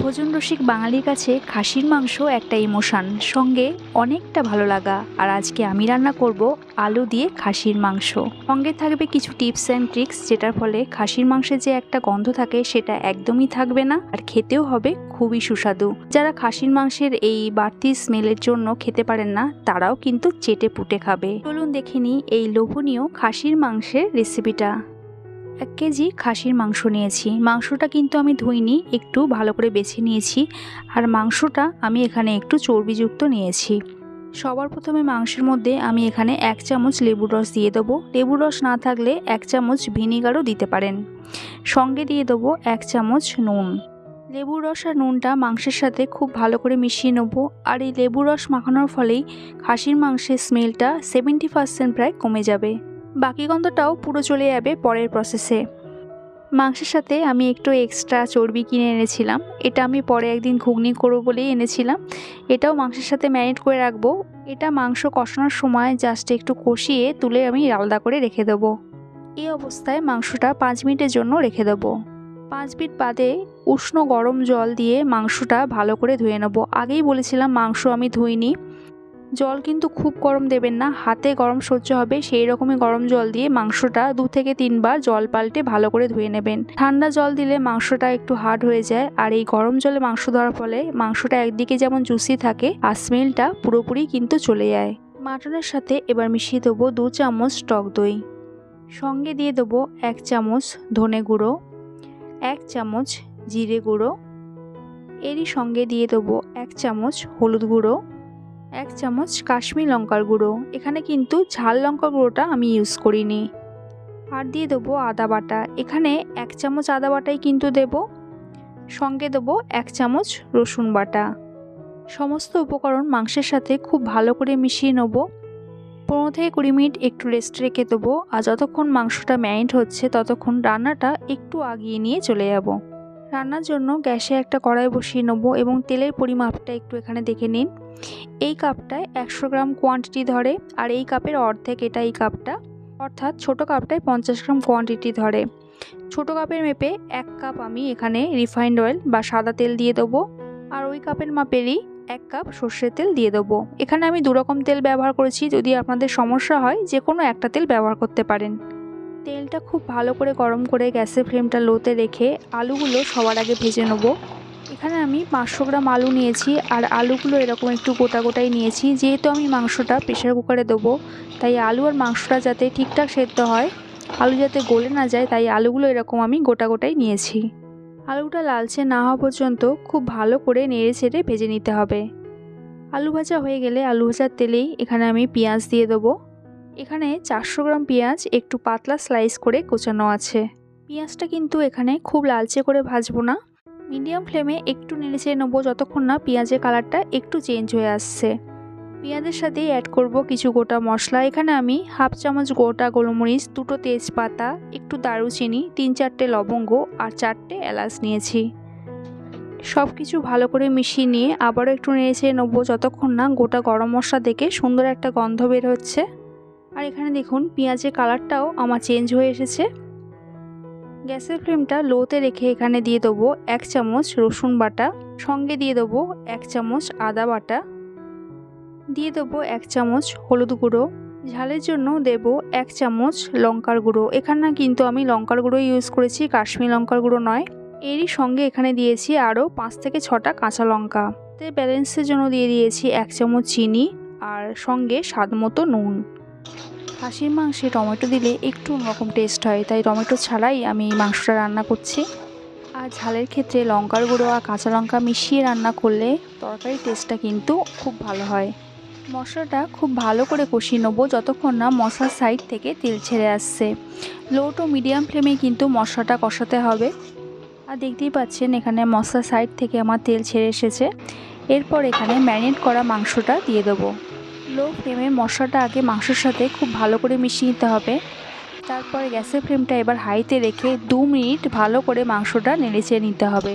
ভোজন রসিক বাঙালির কাছে খাসির মাংস একটা ইমোশান। সঙ্গে অনেকটা ভালো লাগা। আর আজকে আমি রান্না করব আলু দিয়ে খাসির মাংস। সঙ্গে থাকবে কিছু টিপস অ্যান্ড ট্রিক্স, যেটার ফলে খাসির মাংসের যে একটা গন্ধ থাকে, সেটা একদমই থাকবে না আর খেতেও হবে খুবই সুস্বাদু। যারা খাসির মাংসের এই বাড়তি স্মেলের জন্য খেতে পারেন না, তারাও কিন্তু চেটে পুটে খাবে। চলুন দেখে নিই এই লোভনীয় খাসির মাংসের রেসিপিটা এক কেজি খাসির মাংস নিয়েছি। মাংসটা কিন্তু আমি ধুইনি, একটু ভালো করে বেছে নিয়েছি। আর মাংসটা আমি এখানে একটু চর্বিযুক্ত নিয়েছি। সবার প্রথমে মাংসের মধ্যে আমি এখানে এক চামচ লেবুর রস দিয়ে দেবো। লেবুর রস না থাকলে এক চামচ ভিনিগারও দিতে পারেন। সঙ্গে দিয়ে দেবো এক চামচ নুন। লেবুর রস আর নুনটা মাংসের সাথে খুব ভালো করে মিশিয়ে নেব। আর এই লেবুর রস মাখানোর ফলেই খাসির মাংসের স্মেলটা সেভেন্টি পার্সেন্ট প্রায় কমে যাবে। বাকি গন্ধটাও পুরো চলে যাবে পরের প্রসেসে মাংসের সাথে আমি একটু এক্সট্রা চর্বি কিনে এনেছিলাম। এটা আমি পরে একদিন ঘুগনি করব বলেই এনেছিলাম। এটাও মাংসের সাথে ম্যারিনেট করে রাখব। এটা মাংস কষানোর সময় জাস্ট একটু কষিয়ে তুলে আমি আলাদা করে রেখে দেবো। এই অবস্থায় মাংসটা পাঁচ মিনিটের জন্য রেখে দেবো। পাঁচ মিনিট বাদে উষ্ণ গরম জল দিয়ে মাংসটা ভালো করে ধুয়ে নেব। আগেই বলেছিলাম মাংস আমি ধুইনি। জল কিন্তু খুব গরম দেবেন না, হাতে গরম সহ্য হবে, সেই রকমই গরম জল দিয়ে মাংসটা দু থেকে তিনবার জল পাল্টে ভালো করে ধুয়ে নেবেন। ঠান্ডা জল দিলে মাংসটা একটু হার্ড হয়ে যায়, আর এই গরম জলে মাংস ধরার ফলে মাংসটা একদিকে যেমন জুসি থাকে, আর স্মেলটা পুরোপুরি কিন্তু চলে যায়। মাটনের সাথে এবার মিশিয়ে দেবো দু চামচ টক দই। সঙ্গে দিয়ে দেবো এক চামচ ধনে গুঁড়ো, এক চামচ জিরে গুঁড়ো। এরই সঙ্গে দিয়ে দেবো এক চামচ হলুদ গুঁড়ো। এক চামচ কাশ্মীর লঙ্কার গুঁড়ো। এখানে কিন্তু ঝাল লঙ্কার গুঁড়োটা আমি ইউজ করিনি। আর দিয়ে দেবো আদা বাটা। এখানে এক চামচ আদা বাটাই কিন্তু দেব। সঙ্গে দেবো এক চামচ রসুন বাটা। সমস্ত উপকরণ মাংসের সাথে খুব ভালো করে মিশিয়ে নেব। পনেরো থেকে কুড়ি মিনিট একটু রেস্ট রেখে দেবো। আর যতক্ষণ মাংসটা ম্যারিনেট হচ্ছে, ততক্ষণ রান্নাটা একটু আগিয়ে নিয়ে চলে যাব। রান্নার জন্য গ্যাসে একটা কড়াই বসিয়ে নেব এবং তেলের পরিমাপটা একটু এখানে দেখে নিন। এই কাপটায় একশো গ্রাম কোয়ান্টিটি ধরে, আর এই কাপের অর্ধেক এটা এই কাপটা। অর্থাৎ ছোট কাপটায় পঞ্চাশ গ্রাম কোয়ান্টিটি ধরে। ছোট কাপের মেপে এক কাপ আমি এখানে রিফাইন্ড অয়েল বা সাদা তেল দিয়ে দেবো, আর ওই কাপের মাপেরই এক কাপ সর্ষের তেল দিয়ে দেবো। এখানে আমি দুরকম তেল ব্যবহার করেছি, যদি আপনাদের সমস্যা হয় যে কোনো একটা তেল ব্যবহার করতে পারেন। তেলটা খুব ভালো করে গরম করে গ্যাসের ফ্লেমটা লোতে রেখে আলুগুলো সবার আগে ভেজে নেব। এখানে আমি পাঁচশো গ্রাম আলু নিয়েছি আর আলুগুলো এরকম একটু গোটা গোটাই নিয়েছি। যেহেতু আমি মাংসটা প্রেশার কুকারে দেবো, তাই আলু আর মাংসটা যাতে ঠিকঠাক সেদ্ধ হয়, আলু যাতে গলে না যায়, তাই আলুগুলো এরকম আমি গোটা গোটাই নিয়েছি। আলুটা লালচে না হওয়া পর্যন্ত খুব ভালো করে নেড়ে ছেড়ে ভেজে নিতে হবে। আলু ভাজা হয়ে গেলে আলু ভাজার তেলেই এখানে আমি পেঁয়াজ দিয়ে দেবো। এখানে চারশো গ্রাম পেঁয়াজ একটু পাতলা স্লাইস করে কোচানো আছে। পেঁয়াজটা কিন্তু এখানে খুব লালচে করে ভাজবো না। মিডিয়াম ফ্লেমে একটু নেড়ে নেব যতক্ষণ না পেঁয়াজের কালারটা একটু চেঞ্জ হয়ে আসছে। পেঁয়াজের সাথেই অ্যাড করব কিছু গোটা মশলা। এখানে আমি হাফ চামচ গোটা গোলমরিচ, দুটো তেজপাতা, একটু দারুচিনি, তিন চারটে লবঙ্গ আর চারটে এলাচ নিয়েছি। সব কিছু ভালো করে মিশিয়ে নিয়ে আবারও একটু নেড়ে নেব যতক্ষণ না গোটা গরম মশলা দেখে সুন্দর একটা গন্ধ বের হচ্ছে। আর এখানে দেখুন, পেঁয়াজের কালারটাও আমার চেঞ্জ হয়ে এসেছে। গ্যাসের ফ্লেমটা লোতে রেখে এখানে দিয়ে দেবো এক চামচ রসুন বাটা, সঙ্গে দিয়ে দেবো এক চামচ আদা বাটা, দিয়ে দেবো এক চামচ হলুদ গুঁড়ো। ঝালের জন্য দেব এক চামচ লঙ্কার গুঁড়ো। এখানে কিন্তু আমি লঙ্কার গুঁড়ো ইউজ করেছি, কাশ্মীর লঙ্কার গুঁড়ো নয়। এরই সঙ্গে এখানে দিয়েছি আরও পাঁচ থেকে ছটা কাঁচা লঙ্কা। তে ব্যালেন্সের জন্য দিয়ে দিয়েছি এক চামচ চিনি আর সঙ্গে স্বাদ মতো নুন। খাসির মাংসে টমেটো দিলে একটু অন্যরকম টেস্ট হয়, তাই টমেটো ছাড়াই আমি মাংসটা রান্না করছি। আর ঝালের ক্ষেত্রে লঙ্কার গুঁড়ো আর কাঁচা লঙ্কা মিশিয়ে রান্না করলে তরকারির টেস্টটা কিন্তু খুব ভালো হয়। মশলাটা খুব ভালো করে কষিয়ে নেব যতক্ষণ না মশলার সাইড থেকে তেল ছেড়ে আসছে। লো টু মিডিয়াম ফ্লেমে কিন্তু মশলাটা কষাতে হবে। আর দেখতেই পাচ্ছেন এখানে মশলার সাইড থেকে আমার তেল ছেড়ে এসেছে। এরপর এখানে ম্যারিনেট করা মাংসটা দিয়ে দেবো। লো ফ্লেমে মশলাটা আগে মাংসের সাথে খুব ভালো করে মিশিয়ে নিতে হবে। তারপরে গ্যাসের ফ্লেমটা এবার হাইতে রেখে দু মিনিট ভালো করে মাংসটা নেড়েচেড়ে নিতে হবে।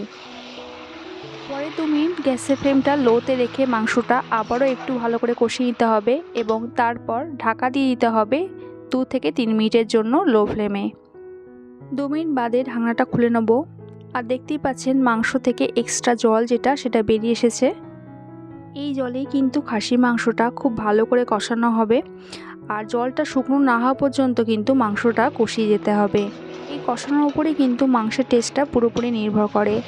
পরে দু মিনিট গ্যাসের ফ্লেমটা লোতে রেখে মাংসটা আবারও একটু ভালো করে কষিয়ে নিতে হবে এবং তারপর ঢাকা দিয়ে দিতে হবে দু থেকে তিন মিনিটের জন্য লো ফ্লেমে। দু মিনিট বাদে ঢাকনাটা খুলে নেব। আর দেখতেই পাচ্ছেন মাংস থেকে এক্সট্রা জল যেটা, সেটা বেরিয়ে এসেছে। এই জলেই কিন্তু খাসির মাংসটা খুব ভালো করে কষানো হবে। আর জলটা শুকনো না হওয়া পর্যন্ত কিন্তু মাংসটা কষিয়ে যেতে হবে। এই কষানোর উপরে কিন্তু মাংসের টেস্টটা পুরোপুরি নির্ভর করে।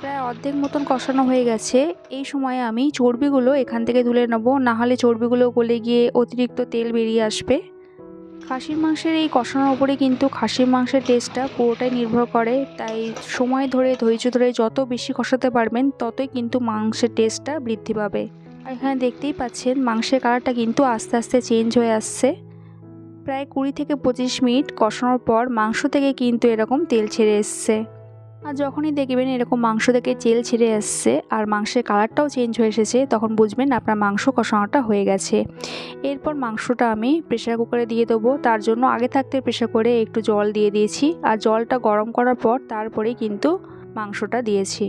প্রায় অর্ধেক মতন কষানো হয়ে গেছে। এই সময়ে আমি চর্বিগুলো এখান থেকে তুলে নেব। নাহলে চর্বিগুলো গলে গিয়ে অতিরিক্ত তেল বেরিয়ে আসবে। খাসির মাংসের এই কষানোর উপরে কিন্তু খাসির মাংসের টেস্টটা পুরোটাই নির্ভর করে। তাই সময় ধরে, ধৈর্য ধরে যত বেশি কষাতে পারবেন, ততই কিন্তু মাংসের টেস্টটা বৃদ্ধি পাবে। আর এখানে দেখতেই পাচ্ছেন, মাংসের কালারটা কিন্তু আস্তে আস্তে চেঞ্জ হয়ে আসছে। প্রায় কুড়ি থেকে পঁচিশ মিনিট কষানোর পর মাংস থেকে কিন্তু এরকম তেল ছেড়ে এসছে। আর যখনই দেখবেন এরকম মাংস থেকে তেল ছেড়ে এসছে আর মাংসের কালারটাও চেঞ্জ হয়ে এসেছে, তখন বুঝবেন আপনার মাংস কষানোটা হয়ে গেছে। এরপর মাংসটা আমি প্রেশার কুকারে দিয়ে দেবো। তার জন্য আগে থাকতে প্রেশার করে একটু জল দিয়ে দিয়েছি আর জলটা গরম করার পর তারপরেই কিন্তু মাংসটা দিয়েছি।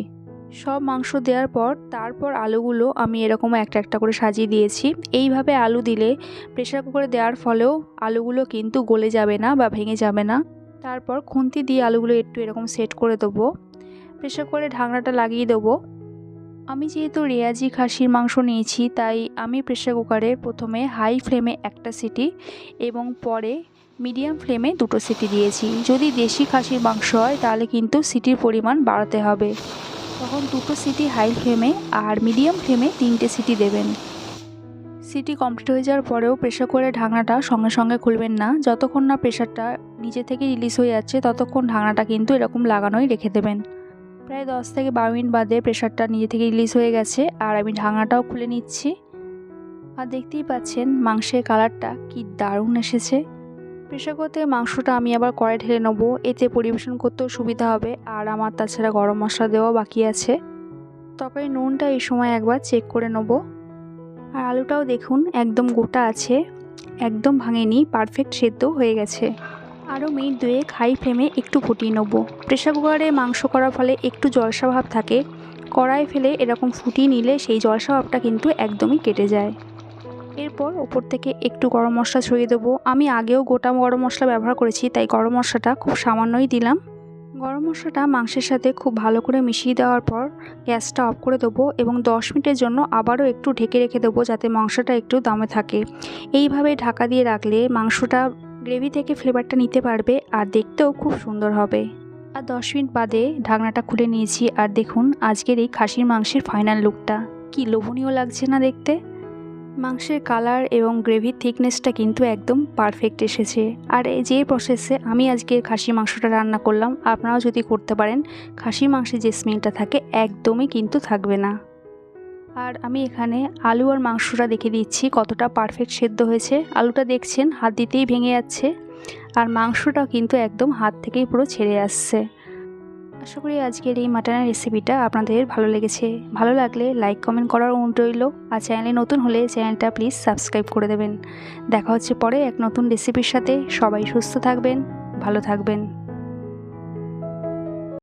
সব মাংস দেওয়ার পর তারপর আলুগুলো আমি এরকম একটা একটা করে সাজিয়ে দিয়েছি। এইভাবে আলু দিলে প্রেশার কুকারে দেওয়ার ফলেও আলুগুলো কিন্তু গলে যাবে না বা ভেঙে যাবে না। তারপর খুন্তি দিয়ে আলুগুলো একটু এরকম সেট করে দেবো। প্রেশার কুকারে ঢাকনাটা লাগিয়ে দেবো। আমি যেহেতু রেয়াজি খাসির মাংস নিয়েছি, তাই আমি প্রেশার কুকারে প্রথমে হাই ফ্লেমে একটা সিটি এবং পরে মিডিয়াম ফ্লেমে দুটো সিটি দিয়েছি। যদি দেশি খাসির মাংস হয়, তাহলে কিন্তু সিটির পরিমাণ বাড়াতে হবে। তখন দুটো সিটি হাই ফ্লেমে আর মিডিয়াম ফ্লেমে তিনটে সিটি দেবেন। সিটি কমপ্লিট হয়ে যাওয়ার পরেও প্রেশার করে ঢাকনাটা সঙ্গে সঙ্গে খুলবেন না। যতক্ষণ না প্রেশারটা নিজে থেকে রিলিজ হয়ে যাচ্ছে, ততক্ষণ ঢাকনাটা কিন্তু এরকম লাগানোই রেখে দেবেন। প্রায় দশ থেকে বারো মিনিট বাদে প্রেশারটা নিজে থেকে রিলিজ হয়ে গেছে আর আমি ঢাকনাটাও খুলে নিচ্ছি। আর দেখতেই পাচ্ছেন মাংসের কালারটা কি দারুণ এসেছে। প্রেশার করতে মাংসটা আমি আবার কড়াই ঢেলে নেব, এতে পরিবেশন করতেও সুবিধা হবে আর আমার তাছাড়া গরম মশলা দেওয়া বাকি আছে। তরকারি নুনটা এই সময় একবার চেক করে নেব। আর আলুটাও দেখুন, একদম গোটা আছে, একদম ভাঙেনি পারফেক্ট সেদ্ধ হয়ে গেছে। আরও মিনিট দুয়েক হাই ফ্লেমে একটু ফুটিয়ে নেব। প্রেশার কুকারে মাংস করার ফলে একটু জলসা ভাব থাকে। কড়াই ফেলে এরকম ফুটিয়ে নিলে সেই জলসা ভাবটা কিন্তু একদমই কেটে যায়। এরপর ওপর থেকে একটু গরম মশলা ছড়িয়ে দেবো। আমি আগেও গোটা গরম মশলা ব্যবহার করেছি, তাই গরম মশলাটা খুব সামান্যই দিলাম। গরম মশলাটা মাংসের সাথে খুব ভালো করে মিশিয়ে দেওয়ার পর গ্যাসটা অফ করে দেবো এবং দশ মিনিটের জন্য আবারও একটু ঢেকে রেখে দেবো যাতে মাংসটা একটু দমে থাকে। এইভাবে ঢাকা দিয়ে রাখলে মাংসটা গ্রেভি থেকে ফ্লেভারটা নিতে পারবে আর দেখতেও খুব সুন্দর হবে। আর দশ মিনিট বাদে ঢাকনাটা খুলে নিয়েছি আর দেখুন আজকের এই খাসির মাংসের ফাইনাল লুকটা কি লোভনীয় লাগছে না দেখতে? মাংসের কালার এবং গ্রেভির থিকনেসটা কিন্তু একদম পারফেক্ট এসেছে। আর এই যে প্রসেসে আমি আজকে খাসি মাংসটা রান্না করলাম, আপনারাও যদি করতে পারেন খাসি মাংসের যে স্মেলটা থাকে একদমই কিন্তু থাকবে না। আর আমি এখানে আলু আর মাংসটা দেখে দিচ্ছি কতটা পারফেক্ট সেদ্ধ হয়েছে। আলুটা দেখছেন, হাত দিতেই ভেঙে যাচ্ছে। আর মাংসটা কিন্তু একদম হাত থেকেই পুরো ছেড়ে আসছে। আশা করি আজকের এই মাটনের রেসিপিটা আপনাদের ভালো লেগেছে। ভালো লাগলে লাইক কমেন্ট করার অনুরোধ রইল। আর চ্যানেলে নতুন হলে চ্যানেলটা প্লিজ সাবস্ক্রাইব করে দেবেন। দেখা হচ্ছে পরে এক নতুন রেসিপির সাথে। সবাই সুস্থ থাকবেন, ভালো থাকবেন।